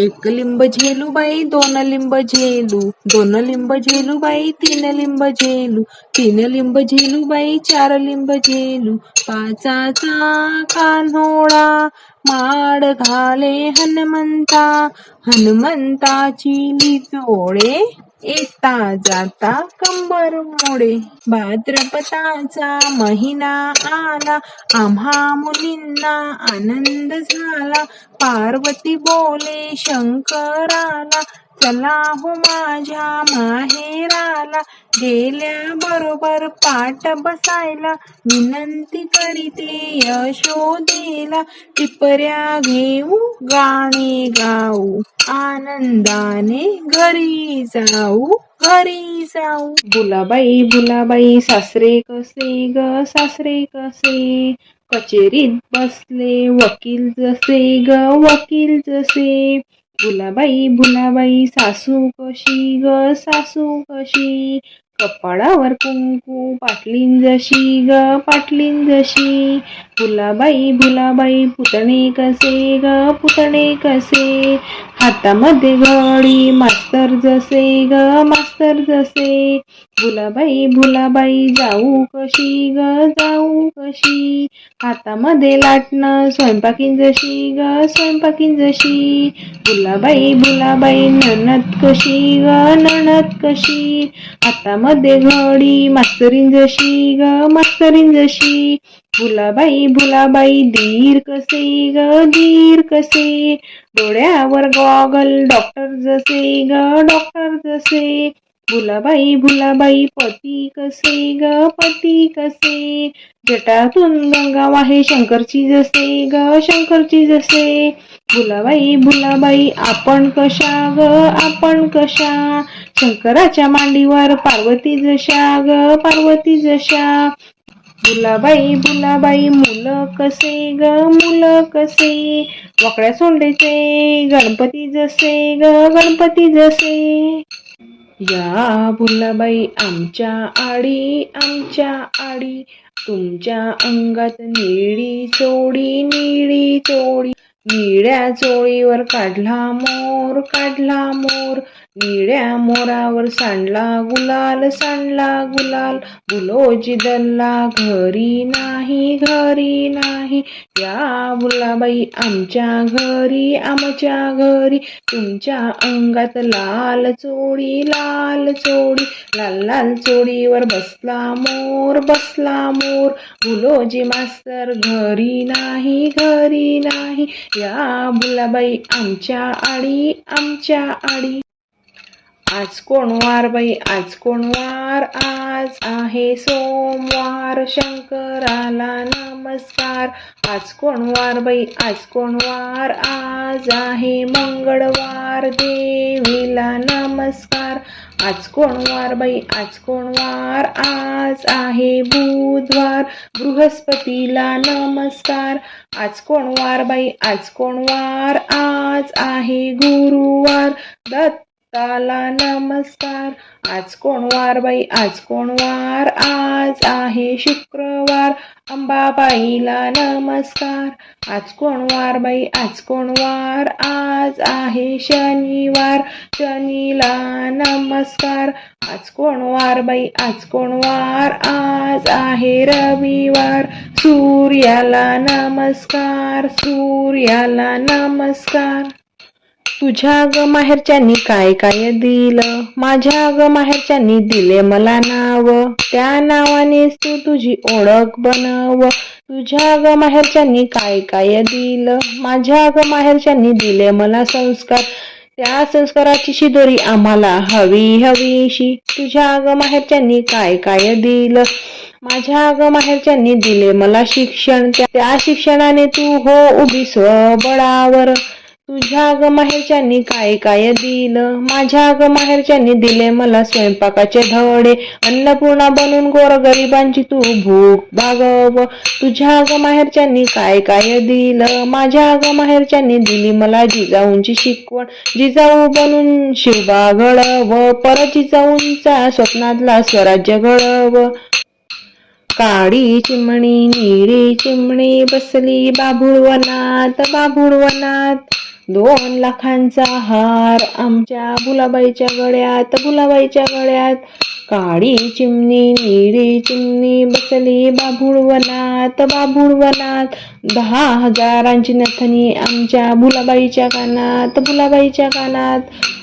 एक लिंब झेलू बाई दोन लिंब झेलू दोन लिंब झेलू बाई तीन लिंब झेलू तीन लिंब झेलू बाई चार लिंब झेलू पाचाचा कान्होळा माड घाले हनुमंता हनुमंताची लिचोळे येता जाता कंबर मोडे. भाद्रपदाचा महिना आला. आम्हा मुलींना आनंद झाला. पार्वती बोले शंकराला चला हो माझ्या माहेराला गेल्या बरोबर पाठ बसायला विनंती करीते यशोदेला टिपऱ्या घेऊ गाणे गाऊ आनंदाने घरी जाऊ घरी जाऊ. बुलाबाई बुलाबाई सासरे कसे ग सासरे कसे? कचेरीत बसले वकील जसे ग वकील जसे? बुलाबाई बुलाबाई सासू कशी ग सासू कशी? कपाळावर कुंकू पाटलीन जशी ग पाटलीन जशी. बुलाबाई बुलाबाई पुतणे कसे ग पुतणे कसे? हातामध्ये घडी मास्तर जसे ग मास्तर जसे. भुलाबाई भुलाबाई जाऊ कशी ग जाऊ कशी. हातामध्ये लाटणं स्वयंपाकीन जशी ग स्वयंपाकीन जशी. भुलाबाई भुलाबाई नणत कशी ग नणद कशी. हातामध्ये घडी मास्तरीन जशी ग मास्तरीन जशी. भुलाबाई भुलाबाई धीर कसे ग धीर कसे? डोळ्यावर गॉगल डॉक्टर जसे ग डॉक्टर जसे? भुलाबाई भुलाबाई पती कसे ग पती कसे? जटातून गंगा वाहे शंकरची जसे ग शंकरची जसे? भुलाबाई भुलाबाई आपण कशा ग आपण कशा? शंकराच्या मांडीवर पार्वती जशा ग पार्वती जशा? भुलाबाई भुलाबाई मुलं कसे ग मुलं कसे? वाकड्या सोंडेचे गणपती जसे ग गणपती जसे? या बुलाबाई आमच्या आडी आमच्या आडी तुमच्या अंगात निळी चोडी निळी चोडी निळ्या चोळीवर काढला मोर काढला मोर निळ्या मोरावर सांडला गुलाल सांडला गुलाल. बुलोजी दल्ला घरी नाही घरी नाही. या बुलाबाई आमच्या घरी आमच्या घरी. तुमच्या अंगात लाल चोळी लाल चोळी. लाल लाल चोळीवर बसला मोर बसला मोर. बुलोजी मास्तर घरी नाही घरी नाही. या बुलाबाई आमच्या आडी आमच्या आडी. आज कोण वार बाई? आज कोण वार? आज आहे सोमवार. शंकराला नमस्कार. आज कोण वार बाई? आज कोण वार? आज आहे मंगळवार. देवीला नमस्कार. आज कोण वार बाई? आज कोण वार? आज आहे बुधवार. बृहस्पतीला नमस्कार. आज कोण वार बाई? आज कोण वार? आज आहे गुरुवार. दत्त काला नमस्कार. आज कोण वार बाई? आज कोण वार? आज आहे शुक्रवार. अंबाबाईला नमस्कार. आज कोण वार बाई? आज कोण वार? आज आहे शनिवार. शनीला नमस्कार. आज कोण वार बाई? आज कोण वार? आज आहे रविवार. सूर्याला नमस्कार. सूर्याला नमस्कार. तुझ्या ग माहेरच्यांनी काय काय दिलं? माझ्या ग माहेरच्यांनी दिले मला नाव. त्या नावानेच तू तुझी ओळख बनव. तुझ्या ग माहेरच्यांनी काय काय दिलं? माझ्या ग माहेरच्यांनी दिले मला संस्कार. त्या संस्काराची शिदोरी आम्हाला हवी हवीशी. तुझ्या ग माहेरच्यांनी काय काय दिलं? माझ्या ग माहेरच्यांनी दिले मला शिक्षण. त्या- त्या शिक्षणाने तू हो उभी स्वबळावर. तुझ्या ग माहेरच्यांनी काय काय दिलं? माझ्या ग माहेरच्यांनी दिले मला स्वयंपाकाचे धडे. अन्नपूर्णा बनून गोरगरिबांची तू भूक भागव. तुझ्या ग माहेरच्यांनी काय काय दिलं? माझ्या ग माहेरच्यांनी दिली मला जिजाऊंची शिकवण. जिजाऊ बनून शिवबा घडव. परत जिजाऊंचा स्वप्नातला स्वराज्य घडव. काळी चिमणी निळी चिमणी बसली बाभुळवनात बाभुळवनात. दोन लाखांचा हार आमच्या भुलाबाईच्या गळ्यात भुलाबाईच्या गळ्यात. काळी चिमणी निळी चिमणी बसली बाभुळवनात बाभुळवनात दहा हजारांची नथनी आमच्या भुलाबाईच्या कानात भुलाबाईच्या कानात.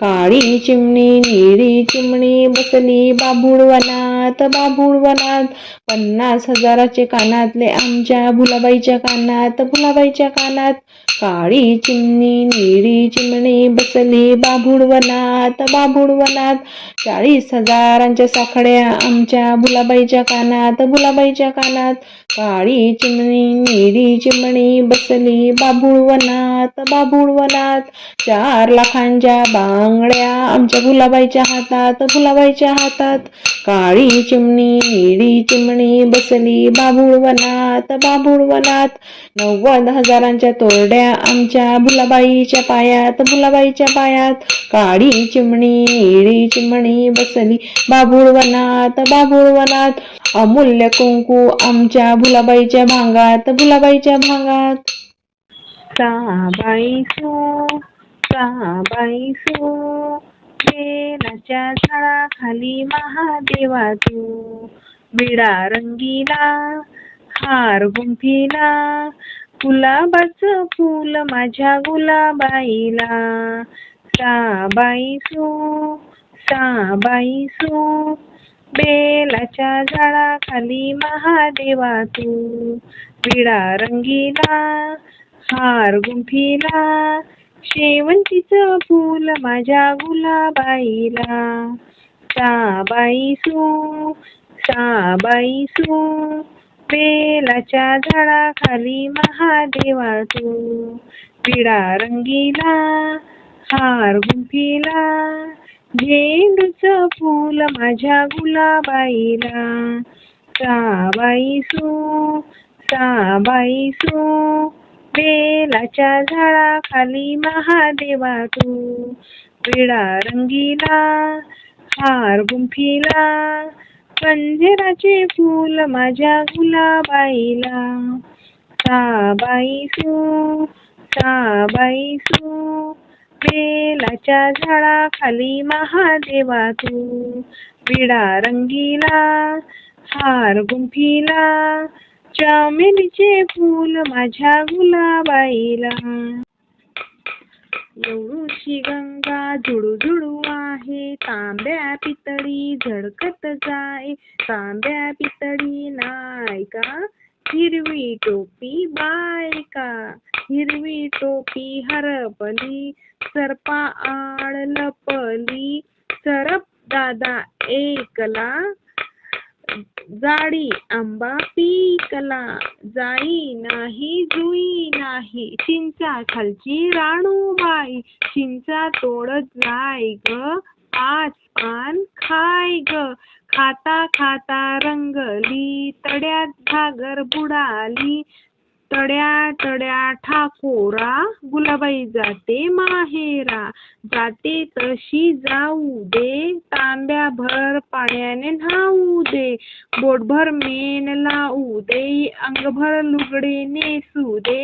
काळी चिमणी निळी चिमणी बसली बाभुळवनात कानात बाभूळ वनात पन्नास हजाराचे कानातले आमच्या भुलाबाईच्या कानात भुलाबाईच्या कानात. काळी चिमणी निळी चिमणी बसली बाभूळ वनात बाभूळ वनात. चाळीस हजारांच्या साखड्या आमच्या भुलाबाईच्या कानात भुलाबाईच्या कानात. काळी चिमणी निळी चिमणी बसली बाभूळ वनात बाभूळ वनात. चार लाखांच्या बांगड्या आमच्या भुलाबाईच्या हातात भुलाबाईच्या हातात. काळी चिमणी निळी चिमणी बसली बाभूळ वनात बाभूळ वनात. नव्वद हजारांच्या तोरड्या आमच्या भुलाबाईच्या पायात भुलाबाईच्या पायात. काळी चिमणी निळी चिमणी बसली बाभूळ वनात बाभूळ वनात. अमूल्य कुंकू आमच्या भुलाबाईच्या भांगात भुलाबाईच्या भांगात. साबाई सो साबाई सो. बेलाच्या झाडाखाली महादेवा तू विडा रंगीला हार गुंफीला गुलाबाचं फुल माझ्या गुलाबाईला. साबाई सो साबाई सो बेलाच्या झाडाखाली महादेवा तू विडा रंगीला हार गुंफीला शेवंतीचं फूल माझ्या गुलाबाईला. साबाई सो साबाई सो बेलाच्या झाडाखाली महादेवा तू पिडा रंगीला हार गुंफीला झेंडूचं फूल माझ्या गुलाबाईला. साबाई सो साबाई सो बेलाच्या झाडाखाली महादेवा तू विडा रंगीला हार गुंफीला पंजराचे फूल माझ्या गुलाबाईला. साबाई साबाईसू साबाई बेलाच्या झाडाखाली महादेवा तू विडा रंगीला हार गुंफीला चमेलीचे फूल माझ्या गुलाबाईला. एवढूशी गंगा झुडू झुडू आहे तांब्या पितळी झडकत जाय. तांब्या पितळी नाय का? हिरवी टोपी बायका हिरवी टोपी हरपली सरपा आड लपली. सरप दादा एकला जाडी आंबा पिकला जाई नाही जुई नाही. चिंचा खालची राणूबाई चिंचा तोडत जाय ग आज पान खाय ग. खाता खाता रंगली तड्यात घागर बुडाली. तड्या तड्या ठाकोरा गुलाबाई जाते माहेरा. जाते तशी जाऊ दे तांब्या भर पाण्याने न्हाऊ दे बोटभर मेण लावू दे अंगभर लुगडे नेसू दे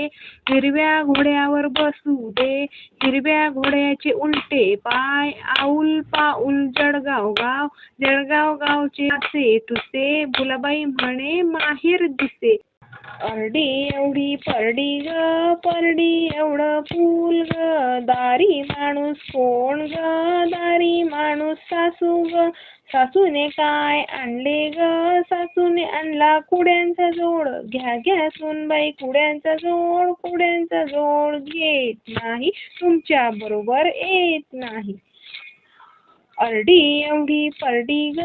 हिरव्या घोड्यावर बसू दे हिरव्या घोड्याचे उलटे पाय आऊल पाऊल जळगाव गाव जळगाव गावचे असे तुसे बुलाबाई म्हणे माहेर दिसे. अर्डी एवढी परडी ग परडी एवढं फूल ग. दारी माणूस कोण ग दारी माणूस सासू ग. सासूने काय आणले ग? सासूने आणला कुड्यांचा जोड. घ्या घ्या सुनबाई कुड्यांचा जोड कुड्यांचा जोड. घेत नाही तुमच्या बरोबर येत नाही. अर्डी एवढी परडी ग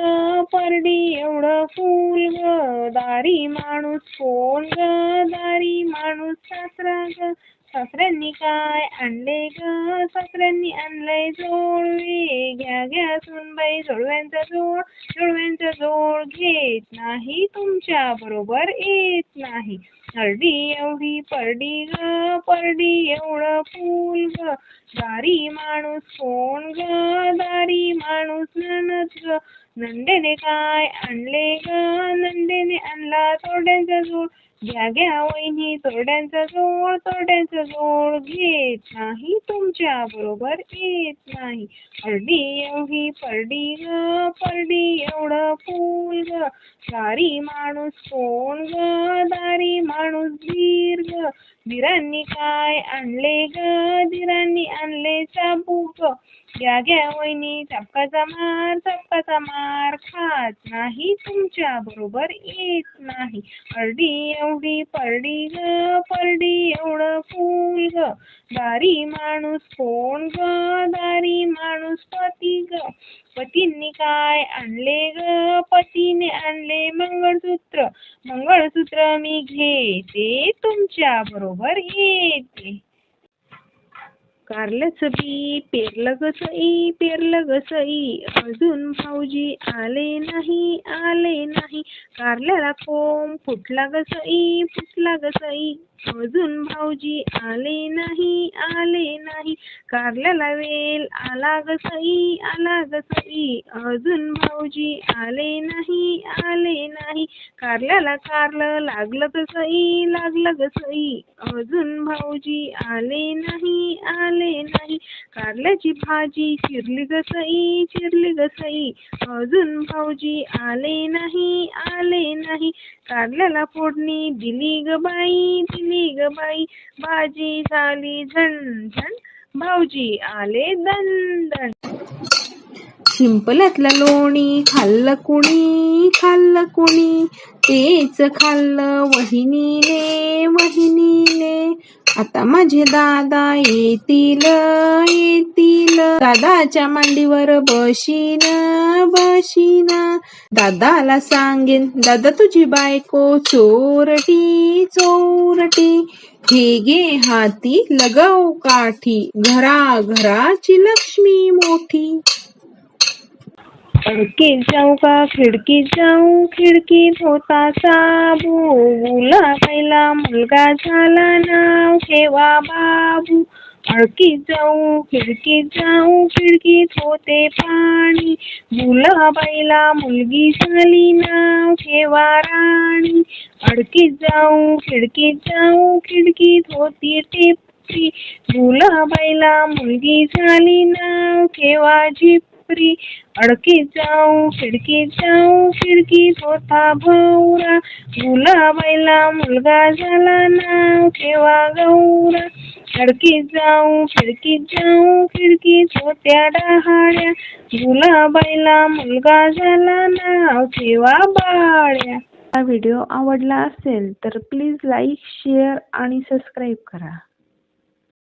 परडी एवढं फूल ग. दारी माणूस कोण ग दारी माणूस सासरा ग. सासऱ्यांनी काय आणले ग सासऱ्यांनी आणलंय जोडवे घ्या घ्या सुनबाई जोडव्यांचा जोड. जोडव्यांचा जोड घेत नाही तुमच्या बरोबर येत नाही. हरडी एवढी परडी ग परडी एवढं फूल ग. दारी माणूस कोण ग? दारी माणूस ननद ग. नंदेने काय आणले ग? नंदेने आणला तोड्यांचा जोड. घ्या घ्या वहिनी चोरड्यांचा जोड चोरड्यांचा जोड घेत नाही तुमच्या बरोबर येत नाही. अर्डी एवढी परडी ग परडी एवढं फूल ग. दारी माणूस कोण ग? दारी माणूस धीर ग. धीरांनी काय आणले ग? धीरांनी आणले चाबूक. घ्या घ्या वहिनी चापकाचा मार चापकाचा मार खात नाही तुमच्या बरोबर येत नाही. अर्डी एवढी परडी ग परडी एवढं फूल ग. दारी माणूस कोण ग? दारी माणूस पती ग. पतींनी काय आणले ग? पतीने आणले मंगळसूत्र. मंगळसूत्र मी घेते तुमच्या बरोबर येते. कारल्याचं बी पेरलं ग पेरलं ग अजून भाऊजी आले नाही आले नाही. कारल्याला कोंब फुटला ग फुटला ग अजून भाऊजी आले नाही आले नाही. कारल्याला वेल आला ग सई आला ग सई. अजून भाऊजी आले नाही आले नाही. कारल्याला कारलं लागलं ग सई लागलं ग सई. अजून भाऊजी आले नाही आले नाही. कारल्याची भाजी चिरली ग सई चिरली ग सई. अजून भाऊजी आले नाही आले नाही. कारल्याला फोडणी दिली ग बाई दिली ग बाई. बाजी झाली झणझण भाऊजी आले दणदण शिंपल्यातलं लोणी खाल्लं कुणी? खाल्लं कुणी? तेच खाल्लं वहिनीने वहिनीने. आता माझे दादा येतील येतील. दादाच्या मांडीवर बशीन बशीन. दादाला सांगेन दादा तुझी बायको चोरटी चोरटी. हे हाती लगव काठी घरा घराची लक्ष्मी मोठी. खिडकीत जाऊ का खिडकीत जाऊ खिडकीत होता साबू. मुला पहिला मुलगा झाला नाव ठेवा बाबू. अडकीत जाऊ खिडकीत जाऊ खिडकीत होते पाणी. मुलाबाईला मुलगी झाली नाव ठेवा राणी. अडकीत जाऊ खिडकीत जाऊ खिडकीत होती टिपरी बैला मुलगी झाली नाव ठेवा झिपरी अडकीत जाऊ खिडकीत जाऊ खिडकी होता भवरा मुलाबाईला मुलगा झाला नाव ठेवा गौरा. खिडकीत जाऊ खिडकीत जाऊ खिडकीत होत्या डहाळ्या मुलाबाईला मुलगा झाला नाव ठेवा बाळ्या. हा व्हिडिओ आवडला असेल तर प्लीज लाईक शेअर आणि सबस्क्राईब करा.